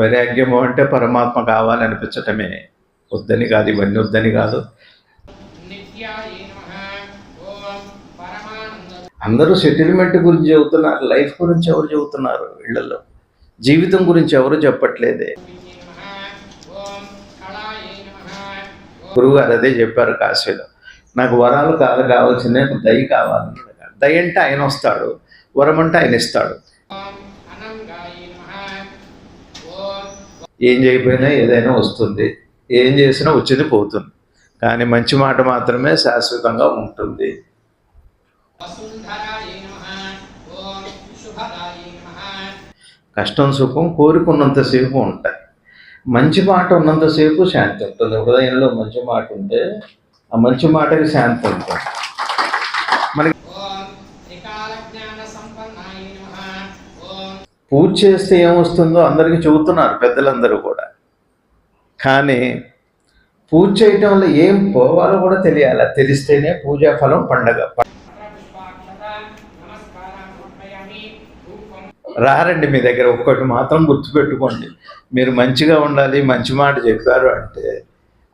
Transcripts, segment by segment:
వైరాగ్యము అంటే పరమాత్మ కావాలనిపించటమే. వద్దని కాదు ఇవన్నీ వద్దని కాదు. అందరూ సెటిల్మెంట్ గురించి చెబుతున్నారు లైఫ్ గురించి ఎవరు చెబుతున్నారు ఇళ్ళలో జీవితం గురించి ఎవరు చెప్పట్లేదే? గురువుగారు అదే చెప్పారు కాశీలో. నాకు వరాలు కాదు కావాల్సిందే దయ కావాలి. దయ అంటే ఆయన వస్తాడు వరం అంటే ఆయన ఇస్తాడు. ఏం చేయకపోయినా ఏదైనా వస్తుంది. ఏం చేసినా వచ్చింది పోతుంది. కానీ మంచి మాట మాత్రమే శాశ్వతంగా ఉంటుంది. కష్టం సుఖం కోరుకున్నంతసేపు ఉంటాయి. మంచి మాట ఉన్నంతసేపు శాంతి ఉంటుంది. హృదయంలో మంచి మాట ఉంటే ఆ మంచి మాటకి శాంతి ఉంటుంది. మనకి పూజ చేస్తే ఏమొస్తుందో అందరికీ చెబుతున్నారు పెద్దలందరూ కూడా. కానీ పూజ చేయటం వల్ల ఏం పోవాలో కూడా తెలియాలి. తెలిస్తేనే పూజా ఫలం పండగ. రారండి మీ దగ్గర ఒక్కటి మాత్రం గుర్తుపెట్టుకోండి. మీరు మంచిగా ఉండాలి మంచి మాట చెప్పారు అంటే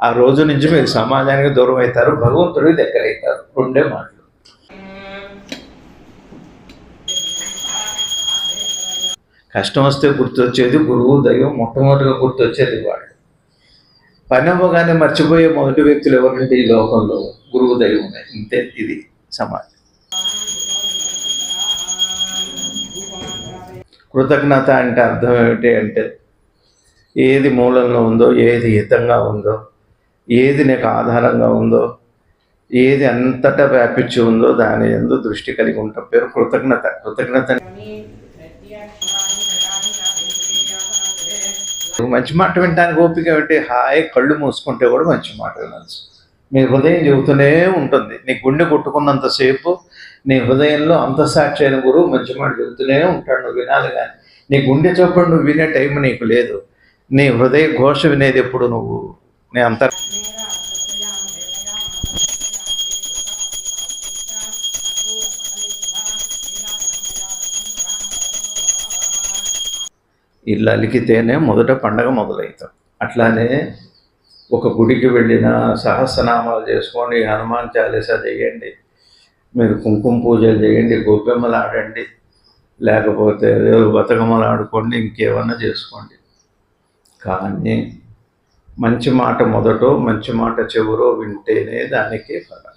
ఆ రోజు నుంచి మీరు సమాజానికి దూరం అవుతారు భగవంతుడికి దగ్గర అవుతారు. రెండే మాటలు. కష్టం వస్తే గుర్తొచ్చేది గురువు దైవం మొట్టమొదటిగా గుర్తొచ్చేది వాళ్ళు పని అవ్వగానే మర్చిపోయే మొదటి వ్యక్తులు ఎవరంటే ఈ లోకంలో గురువు దైవం ఇంతే ఇది సమాజం. కృతజ్ఞత అంటే అర్థం ఏమిటి అంటే ఏది మూలంలో ఉందో ఏది హితంగా ఉందో ఏది నీకు ఆధారంగా ఉందో ఏది అంతటా వ్యాపించి ఉందో దాని ఎందు దృష్టి కలిగి ఉంటాం. పేరు కృతజ్ఞత. కృతజ్ఞత మంచి మాట వినడానికి ఓపిక పెట్టి హాయ్ కళ్ళు మూసుకుంటే కూడా మంచి మాట వినొచ్చు మీ హృదయం చెబుతూనే ఉంటుంది. నీ గుండె కొట్టుకున్నంతసేపు నీ హృదయంలో అంతసాక్షి అయిన గురువు మంచి మాట చెబుతూనే ఉంటాడు. నువ్వు వినాలి కానీ నీ గుండె చప్పుడు నువ్వు వినే టైం నీకు లేదు. నీ హృదయ ఘోష వినేది ఎప్పుడు నువ్వు? నీ అంత ఇల్లు అలికితేనే మొదట పండగ మొదలవుతాం అట్లానే ఒక గుడికి వెళ్ళిన సహస్రనామాలు చేసుకోండి హనుమాన్ చాలీసా చేయండి మీరు కుంకుమ పూజలు చేయండి గోపెమ్మలు ఆడండి లేకపోతే ఏదో బతుకమ్మలు ఆడుకోండి ఇంకేమన్నా చేసుకోండి. కానీ మంచి మాట మొదటో మంచి మాట చెవురో వింటేనే దానికి ఫలం.